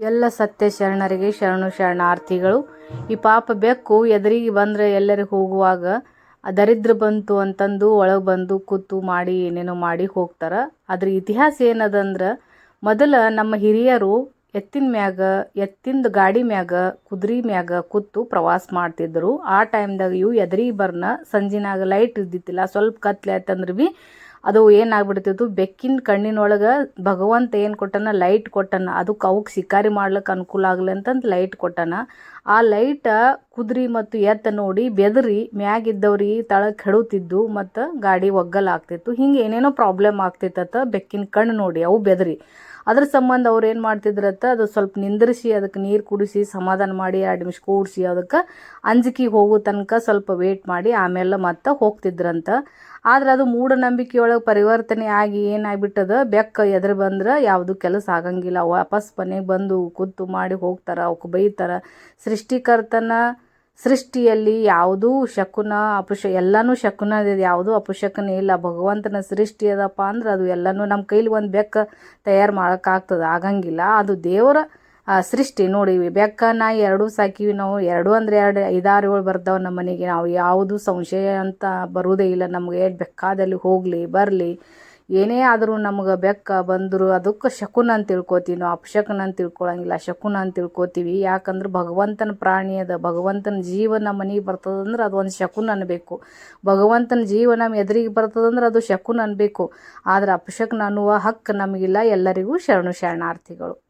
ಎಲ್ಲ ಸತ್ಯ ಶರಣರಿಗೆ ಶರಣು ಶರಣಾರ್ಥಿಗಳು. ಈ ಪಾಪ ಬೆಕ್ಕು ಎದುರಿಗೆ ಬಂದರೆ ಎಲ್ಲರಿಗೆ ಹೋಗುವಾಗ ದರಿದ್ರ ಬಂತು ಅಂತಂದು ಒಳಗೆ ಬಂದು ಕೂತು ಮಾಡಿ ಏನೇನೋ ಮಾಡಿ ಹೋಗ್ತಾರೆ. ಅದ್ರ ಇತಿಹಾಸ ಏನದಂದ್ರೆ ಮೊದಲ ನಮ್ಮ ಹಿರಿಯರು ಎತ್ತಿನ ಮ್ಯಾಗ, ಎತ್ತಿಂದ ಗಾಡಿ ಮ್ಯಾಗ, ಕುದುರೆ ಮ್ಯಾಗ ಕೂತು ಪ್ರವಾಸ ಮಾಡ್ತಿದ್ರು. ಆ ಟೈಮ್ದಾಗ ಇವು ಎದುರಿಗೆ ಬರ್ನ, ಸಂಜಿನಾಗ ಲೈಟ್ ಇದ್ದಿತ್ತಿಲ್ಲ ಸ್ವಲ್ಪ ಕತ್ಲೆ ಆಯ್ತಂದ್ರೆ ಭೀ ಅದು ಏನಾಗ್ಬಿಡ್ತಿತ್ತು? ಬೆಕ್ಕಿನ ಕಣ್ಣಿನೊಳಗೆ ಭಗವಂತ ಏನು ಕೊಟ್ಟನ? ಲೈಟ್ ಕೊಟ್ಟನ. ಅದಕ್ಕೆ ಅವಕ್ಕೆ ಶಿಕಾರಿ ಮಾಡ್ಲಿಕ್ಕೆ ಅನುಕೂಲ ಆಗಲಿ ಅಂತಂದು ಲೈಟ್ ಕೊಟ್ಟನ. ಆ ಲೈಟ ಕುದ್ರಿ ಮತ್ತು ಎತ್ತ ನೋಡಿ ಬೆದರಿ ಮ್ಯಾಗಿದ್ದವ್ರಿ ತಳಕ್ಕೆ ಕೆಡುತ್ತಿದ್ದು ಮತ್ತು ಗಾಡಿ ಒಗ್ಗಲಾಗ್ತಿತ್ತು ಹಿಂಗೆ ಏನೇನೋ ಪ್ರಾಬ್ಲಮ್ ಆಗ್ತಿತ್ತ ಬೆಕ್ಕಿನ ಕಣ್ಣು ನೋಡಿ ಅವು ಬೆದರಿ. ಅದ್ರ ಸಂಬಂಧ ಅವ್ರು ಏನು ಮಾಡ್ತಿದ್ರತ್ತ ಅದು ಸ್ವಲ್ಪ ನಿಂದ್ರಿಸಿ, ಅದಕ್ಕೆ ನೀರು ಕುಡಿಸಿ, ಸಮಾಧಾನ ಮಾಡಿ, ಎರಡು ನಿಮಿಷ ಕೂಡಿಸಿ, ಅದಕ್ಕೆ ಅಂಜಿಕೆ ಹೋಗೋ ತನಕ ಸ್ವಲ್ಪ ವೇಟ್ ಮಾಡಿ, ಆಮೇಲೆ ಮತ್ತೆ ಹೋಗ್ತಿದ್ರಂತ. ಆದ್ರೆ ಅದು ಮೂಢನಂಬಿಕೆಯೊಳಗೆ ಪರಿವರ್ತನೆ ಆಗಿ ಏನಾಗ್ಬಿಟ್ಟದ, ಬೆಕ್ಕ ಎದುರು ಬಂದ್ರೆ ಯಾವುದು ಕೆಲಸ ಆಗಂಗಿಲ್ಲ. ವಾಪಸ್ ಮನೆಗೆ ಬಂದು ಕೂತು ಮಾಡಿ ಹೋಗ್ತಾರೆ ಅವಕ್ಕೆ ಬೈತಾರೆ. ಸೃಷ್ಟಿಕರ್ತನ ಸೃಷ್ಟಿಯಲ್ಲಿ ಯಾವುದೂ ಶಕುನ ಅಪುಶ ಎಲ್ಲನೂ ಶಕುನ ಯಾವುದೂ ಅಪುಶಕನ ಇಲ್ಲ. ಭಗವಂತನ ಸೃಷ್ಟಿ ಅದಪ್ಪ ಅಂದ್ರೆ ಅದು ಎಲ್ಲನೂ ನಮ್ಮ ಕೈಲಿ ಒಂದು ಬೆಕ್ಕ ತಯಾರು ಮಾಡೋಕ್ಕಾಗ್ತದೆ. ಆಗಂಗಿಲ್ಲ. ಅದು ದೇವರ ಸೃಷ್ಟಿ. ನೋಡಿ ಬೆಕ್ಕ ನಾ ಎರಡೂ ಸಾಕಿವಿ ನಾವು. ಎರಡು ಅಂದರೆ ಎರಡು ಐದಾರು ಏಳು ಬರ್ತಾವೆ ನಮ್ಮ ಮನೆಗೆ. ನಾವು ಯಾವುದು ಸಂಶಯ ಅಂತ ಬರುವುದೇ ಇಲ್ಲ. ನಮಗೆ ಬೆಕ್ಕಾದಲ್ಲಿ ಹೋಗಲಿ, ಬರಲಿ ಏನೇ ಆದರೂ ನಮ್ಗೆ ಬೆಕ್ಕ ಬಂದರು ಅದಕ್ಕೆ ಶಕುನ ಅಂತ ತಿಳ್ಕೊತೀವಿ ನಾವು. ಅಪಶಕುನ ಅಂತ ತಿಳ್ಕೊಳಂಗಿಲ್ಲ. ಶಕುನ ಅಂತ ತಿಳ್ಕೊತೀವಿ. ಯಾಕಂದ್ರೆ ಭಗವಂತನ ಪ್ರಾಣಿ ಅದ. ಭಗವಂತನ ಜೀವ ನಮ್ಮ ಮನೆಗೆ ಬರ್ತದಂದ್ರೆ ಅದು ಒಂದು ಶಕುನ ಅನ್ನಬೇಕು ಭಗವಂತನ ಜೀವ ನಮ್ಮ ಎದುರಿಗೆ ಬರ್ತದಂದ್ರೆ ಅದು ಶಕುನ ಅನ್ನಬೇಕು ಆದ್ರೆ ಅಪಶಕುನ ಅನ್ನುವ ಹಕ್ಕು ನಮಗಿಲ್ಲ. ಎಲ್ಲರಿಗೂ ಶರಣು ಶರಣಾರ್ಥಿಗಳು.